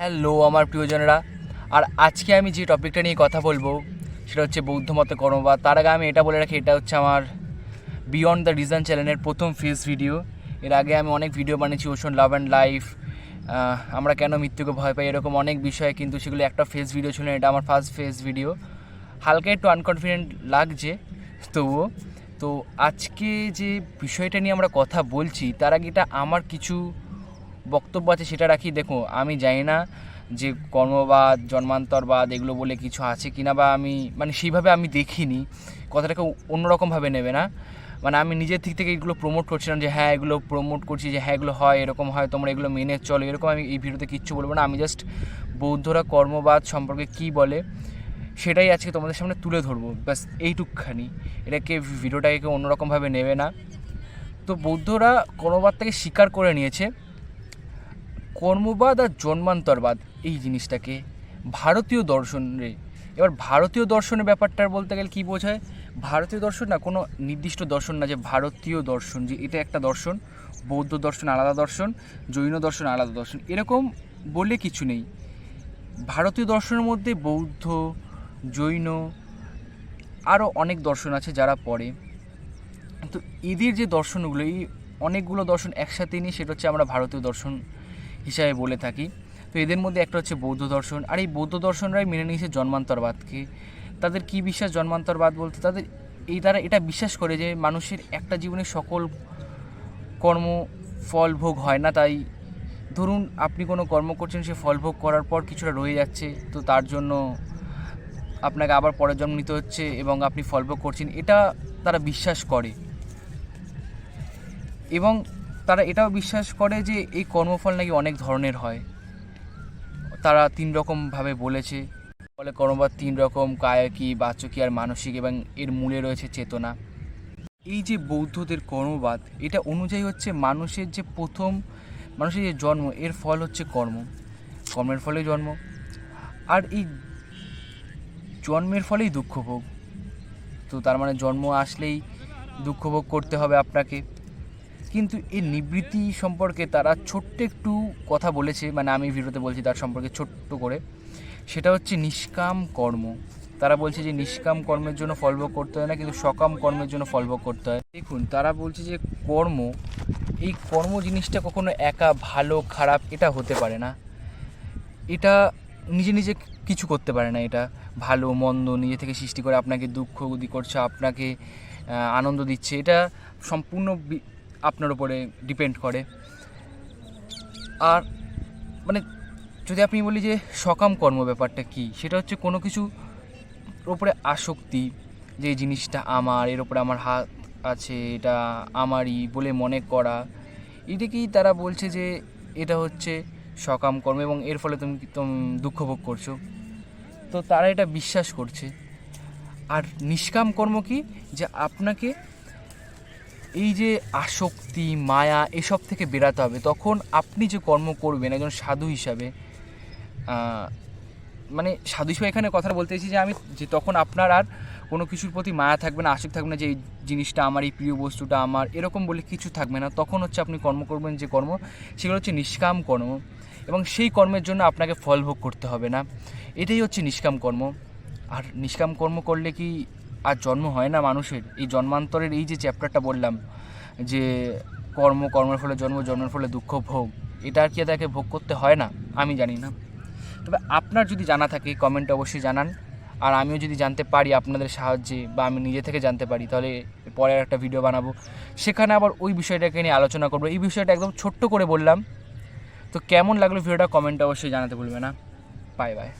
Hello আমার প্রিয়জনেরা। আর আজকে আমি যে টপিকটা নিয়ে কথা বলব, সেটা হচ্ছে বৌদ্ধ মতে কর্ম, বা তার আগে আমি এটা বলে রাখি, এটা হচ্ছে আমার বিয়ন্ড দ্য রিজন চ্যানেলের প্রথম ফেস ভিডিও এর আগে আমি অনেক ভিডিও বানিয়েছি ওশন লাভ অ্যান্ড লাইফ আমরা কেন মৃত্যুকে ভয় পাই, এরকম অনেক বিষয়, কিন্তু সেগুলো একটা ফেস ভিডিও ছিল, এটা আমার ফার্স্ট ফেস ভিডিও হালকা একটু আনকনফিডেন্ট লাগছে, তবুও। তো আজকে যে বিষয়টা নিয়ে আমরা কথা বলছি, তার আগে এটা আমার কিছু বক্তব্য আছে সেটা রাখি। দেখো, আমি জানি না যে কর্মবাদ, জন্মান্তরবাদ এগুলো বলে কিছু আছে কিনা বা আমি মানে সেইভাবে আমি দেখিনি। কথাটাকে অন্যরকমভাবে নেবে না। মানে আমি নিজের দিক থেকে এগুলো প্রমোট করছিলাম যে হ্যাঁ এগুলো প্রমোট করছি যে হ্যাঁ এগুলো হয়, এরকম হয়, তোমরা এগুলো মেনে চলো। এরকম আমি এই ভিডিওতে কিচ্ছু বলব না। আমি জাস্ট বৌদ্ধরা কর্মবাদ সম্পর্কে কী বলে সেটাই আজকে তোমাদের সামনে তুলে ধরবো। ব্যাস, এইটুকখানি। এটাকে ভিডিওটাকে কেউ অন্যরকমভাবে নেবে না। তো বৌদ্ধরা কর্মবাদটাকে স্বীকার করে নিয়েছে। কর্মবাদ আর জন্মান্তরবাদ, এই জিনিসটাকে ভারতীয় দর্শনে, এবার ভারতীয় দর্শনের ব্যাপারটা বলতে গেলে কী বোঝায়? ভারতীয় দর্শন না, কোনো নির্দিষ্ট দর্শন না যে ভারতীয় দর্শন, যে এটা একটা দর্শন, বৌদ্ধ দর্শন আলাদা দর্শন, জৈন দর্শন আলাদা দর্শন, এরকম বলে কিছু নেই। ভারতীয় দর্শনের মধ্যে বৌদ্ধ, জৈন আরও অনেক দর্শন আছে যারা পড়ে। তো এদের যে দর্শনগুলো, এই অনেকগুলো দর্শন একসাথে নিয়ে সেটা হচ্ছে আমরা ভারতীয় দর্শন হিসাবে বলে থাকি। তো এদের মধ্যে একটা হচ্ছে বৌদ্ধ দর্শন। আর এই বৌদ্ধ দর্শনরাই মেনে নিয়েছে জন্মান্তরবাদকে। তাদের কি বিশ্বাস জন্মান্তরবাদ বলতে? তাদের এই তারা এটা বিশ্বাস করে যে মানুষের একটা জীবনে সকল কর্ম ফল ভোগ হয় না। তাই ধরুন আপনি কোনো কর্ম করছেন, সে ফল ভোগ করার পর কিছুটা রয়ে যাচ্ছে, তো তার জন্য আপনাকে আবার পরের জন্ম নিতে হচ্ছে এবং আপনি ফল ভোগ করছেন, এটা তারা বিশ্বাস করে। এবং তারা এটাও বিশ্বাস করে যে এই কর্মফল নাকি অনেক ধরনের হয়। তারা তিন রকমভাবে বলেছে। বলে কর্মবাদ তিন রকম, কায়কি, বাচকি আর মানসিক এবং এর মূলে রয়েছে চেতনা। এই যে বৌদ্ধদের কর্মবাদ, এটা অনুযায়ী হচ্ছে মানুষের যে প্রথম, মানুষের যে জন্ম, এর ফল হচ্ছে কর্ম। কর্মের ফলে জন্ম। আর এই জন্মের ফলেই দুঃখ ভোগ। তো তার মানে জন্ম আসলেই দুঃখ ভোগ করতে হবে আপনাকে। কিন্তু এই নিবৃত্তি সম্পর্কে তারা ছোট্ট একটু কথা বলেছে মানে আমি ভিডিওতে বলছি তার সম্পর্কে ছোট্ট করে। সেটা হচ্ছে নিষ্কাম কর্ম। তারা বলছে যে নিষ্কাম কর্মের জন্য ফলভোগ করতে হয় না, কিন্তু সকাম কর্মের জন্য ফলভোগ করতে হয়। দেখুন, তারা বলছে যে কর্ম, এই কর্ম জিনিসটা কখনো একা ভালো, খারাপ এটা হতে পারে না। এটা নিজে নিজে কিছু করতে পারে না এটা। ভালো, মন্দ নিজে থেকে সৃষ্টি করে আপনাকে দুঃখ করছে, আপনাকে আনন্দ দিচ্ছে। এটা সম্পূর্ণ আপনার উপরে ডিপেন্ড করে। আর মানে যদি আপনি বলি যে সকাম কর্ম ব্যাপারটা কি, সেটা হচ্ছে কোনো কিছু ওপরে আসক্তি, যে জিনিসটা আমার, এর ওপরে আমার হাত আছে, এটা আমারই বলে মনে করা এটাকেই তারা বলছে যে এটা হচ্ছে সকাম কর্ম এবং এর ফলে তুমি তুমি দুঃখ ভোগ করছ? তো তারা এটা বিশ্বাস করছে। আর নিষ্কাম কর্ম কি? যে আপনাকে এই যে আসক্তি, মায়া, এসব থেকে বেরাতে হবে। তখন আপনি যে কর্ম করবেন একজন সাধু হিসাবে মানে সাধু হিসাবে এখানে কথাটা বলতে চাইছি যে আমি যে তখন আপনার আর কোনো কিছুর প্রতি মায়া থাকবে না, আসক্তি থাকবে না যে এই জিনিসটা আমার, এই প্রিয় বস্তুটা আমার, এরকম বলে কিছু থাকবে না। তখন হচ্ছে আপনি কর্ম করবেন যে কর্ম, সেগুলো হচ্ছে নিষ্কাম কর্ম এবং সেই কর্মের জন্য আপনাকে ফল ভোগ করতে হবে না। এটাই হচ্ছে নিষ্কাম কর্ম। আর নিষ্কাম কর্ম করলে কি আর জন্ম হয় না মানুষের। এই জন্মান্তরের এই যে চ্যাপ্টারটা বললাম, যে কর্ম, কর্মের ফলে জন্ম, জন্মের ফলে দুঃখ, ভোগ, এটা আর কি তাকে ভোগ করতে হয় না? আমি জানি না। তবে আপনার যদি জানা থাকে কমেন্টে অবশ্যই জানান। আর আমিও যদি জানতে পারি আপনাদের সাহায্যে বা আমি নিজে থেকে জানতে পারি, তাহলে পরে একটা ভিডিও বানাবো। সেখানে আবার ওই বিষয়টাকে নিয়ে আলোচনা করব। এই বিষয়টা একদম ছোট্ট করে বললাম। তো কেমন লাগল ভিডিওটা কমেন্টে অবশ্যই জানাতে ভুলবে না। Bye bye